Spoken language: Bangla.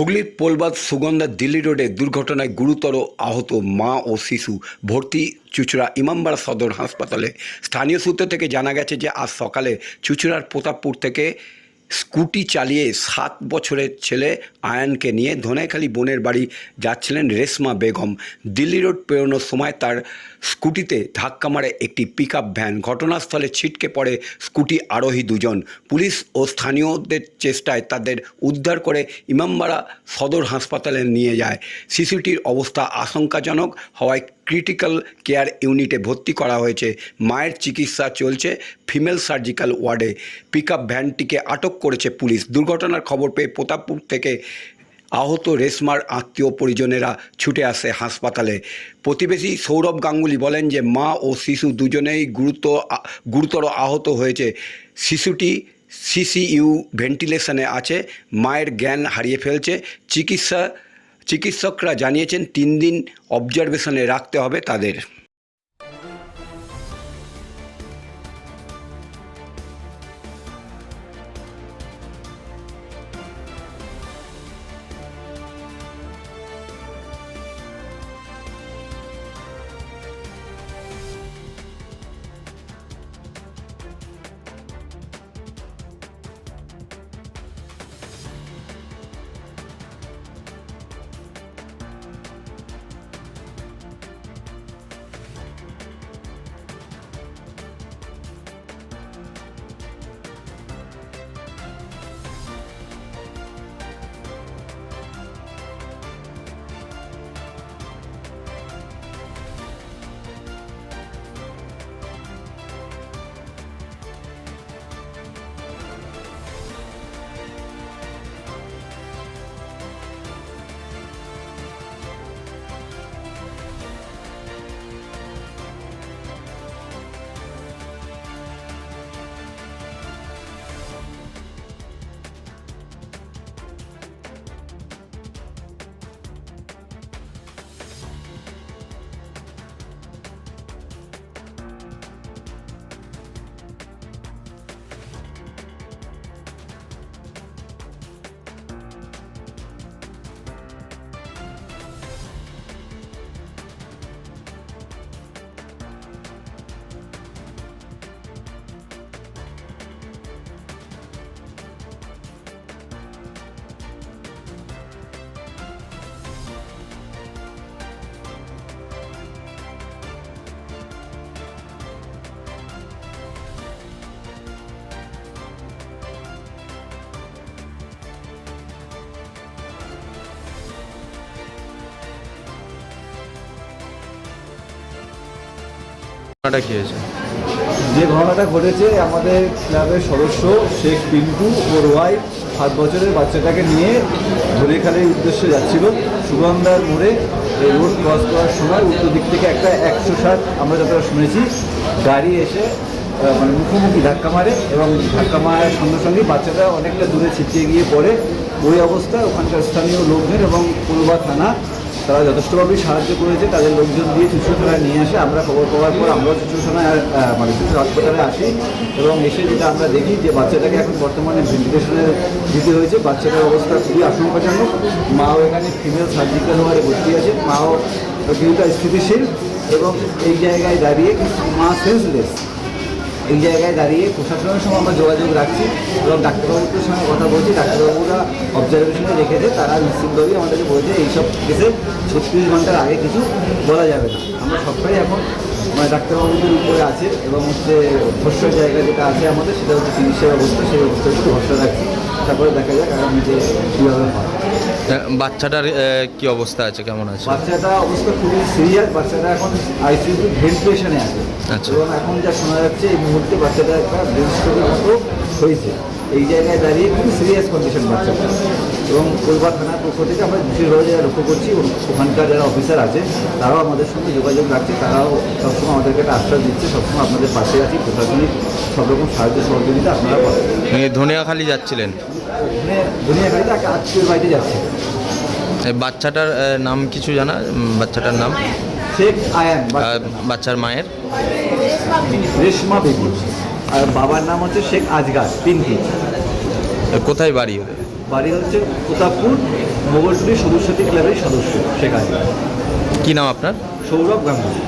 হুগলির পোলবাদ সুগন্ধা দিল্লি রোডে দুর্ঘটনায় গুরুতর আহত মা ও শিশু ভর্তি চুচুড়া ইমামবাড়া সদর হাসপাতালে। স্থানীয় সূত্র থেকে জানা গেছে যে, আজ সকালে চুচুড়ার প্রতাপপুর থেকে স্কুটি চালিয়ে সাত বছরের ছেলে আয়ানকে নিয়ে ধনেখালি বোনের বাড়ি যাচ্ছিলেন রেশমা বেগম। দিল্লি রোড পেরোনোর সময় তার স্কুটিতে ধাক্কা মারে একটি পিক ভ্যান। ঘটনাস্থলে ছিটকে পড়ে স্কুটি আরোহী দুজন। পুলিশ ও স্থানীয়দের চেষ্টায় তাদের উদ্ধার করে ইমামবাড়া সদর হাসপাতালে নিয়ে যায়। শিশুটির অবস্থা আশঙ্কাজনক। হওয়ায় ক্রিটিক্যাল কেয়ার ইউনিটে ভর্তি করা হয়েছে। মায়ের চিকিৎসা চলছে ফিমেল সার্জিক্যাল ওয়ার্ডে পিক ভ্যানটিকে আটক করেছে পুলিশ। দুর্ঘটনার খবর পেয়ে প্রতাপপুর থেকে আহত রেশমার আত্মীয় পরিজনেরা ছুটে আসে হাসপাতালে। প্রতিবেশী সৌরভ গাঙ্গুলি বলেন যে, মা ও শিশু দুজনেই গুরুত্ব, গুরুতর আহত হয়েছে। শিশুটি সিসিইউ ভেন্টিলেশনে আছে, মায়ের জ্ঞান হারিয়ে ফেলছে, চিকিৎসা চিকিৎসকরা জানিয়েছেন তিন দিন অবজারভেশনে রাখতে হবে তাদের। ঘটনাটা কি হয়েছে? যে ঘটনাটা ঘটেছে, আমাদের ক্লাবের সদস্য শেখ পিন্টু ওর ওয়াইফ সাত বছরের বাচ্চাটাকে নিয়ে ধরেখালির উদ্দেশ্যে যাচ্ছিল। সুগন্ধার মোড়ে এই রোড ক্রস করার সময় উত্তর দিক থেকে একটা একশো ষাট আমরা যতটা শুনেছি, গাড়ি এসে মানে মুখোমুখি ধাক্কা মারে এবং ধাক্কা মারার সঙ্গে সঙ্গে বাচ্চাটা অনেকটা দূরে ছিটিয়ে গিয়ে পড়ে। ওই অবস্থায় ওখানকার স্থানীয় লোকজন এবং পূর্বা থানা তারা যথেষ্টভাবেই সাহায্য করেছে তাদের লোকজন দিয়ে চুচু থানায় নিয়ে আসে আমরা খবর পাওয়ার পর আমরা চুচু থানায় আহ, মানে চুচু হাসপাতালে আসি এবং এসে যেটা আমরা দেখি যে বাচ্চাটাকে এখন বর্তমানে ভেন্টিলেশনে দিতে হয়েছে বাচ্চাটার অবস্থা খুবই আশঙ্কাজনক। মাও এখানে ফিমেল সার্জিক্যাল ওয়ার্ডে ভর্তি আছে মাও কিছুটা স্থিতিশীল এবং এই জায়গায় দাঁড়িয়ে মা সেন্সলেস এই জায়গায় দাঁড়িয়ে প্রশাসনের সঙ্গে আমরা যোগাযোগ রাখছি এবং ডাক্তারবাবুদের সঙ্গে কথা বলছি। ডাক্তারবাবুরা অবজারভেশনে রেখেছে তারা নিশ্চিতভাবেই আমাদেরকে বলছে এইসব কেসে ছত্রিশ ঘণ্টার আগে কিছু বলা যাবে না। আমরা সবটাই এখন মানে ডাক্তারবাবুদের উপরে আছে এবং হচ্ছে ভরসার জায়গা যেটা আছে আমাদের সেটা হচ্ছে চিকিৎসা ব্যবস্থা সেই ব্যবস্থার উপর ভরসা রাখছি। তারপরে দেখা যাক আগামী যে কীভাবে হয়। বাচ্চাটার কি অবস্থা আছে? কেমন আছে? বাচ্চাটা অবস্থা খুবই সিরিয়াস। বাচ্চাটা এখন আইসিইউ ভেন্টিলেশনে আছে। এবং এখন যা শোনা যাচ্ছে এই মুহূর্তে বাচ্চাটা একটা ব্রেন স্ট্রোকের মতো হয়েছে। এই জায়গায় দাঁড়িয়ে খুবই সিরিয়াস কন্ডিশন বাচ্চাটা এবং কলকাতা থানার পক্ষ থেকে আমরা বিশেষভাবে যারা লক্ষ্য করছি ওখানকার যারা অফিসার আছে তারাও আমাদের সঙ্গে যোগাযোগ রাখছে। তারাও সবসময় আমাদেরকে একটা আশ্বাস দিচ্ছে সবসময় আপনাদের পাশে আছি। প্রশাসনিক সব রকম সাহায্য সহযোগিতা আপনারা পাবেন। ধনিয়াখালি যাচ্ছিলেন? ওখানে দুনিয়াখালিতে একটা বাড়িতে যাচ্ছে। বাচ্চাটার নাম কিছু জানা? বাচ্চাটার নাম? শেখ আয়ান। বাচ্চার মায়ের। রেশমা বেগম। আর বাবার নাম হচ্ছে শেখ আজগার পিঙ্কি কোথায় বাড়ি বাড়ি হচ্ছে প্রতাপপুর মোগলপুরি সবুজ সাথী ক্লাবের সদস্য শেখ আজগার। কি নাম আপনার? সৌরভ গাঙ্গুলি।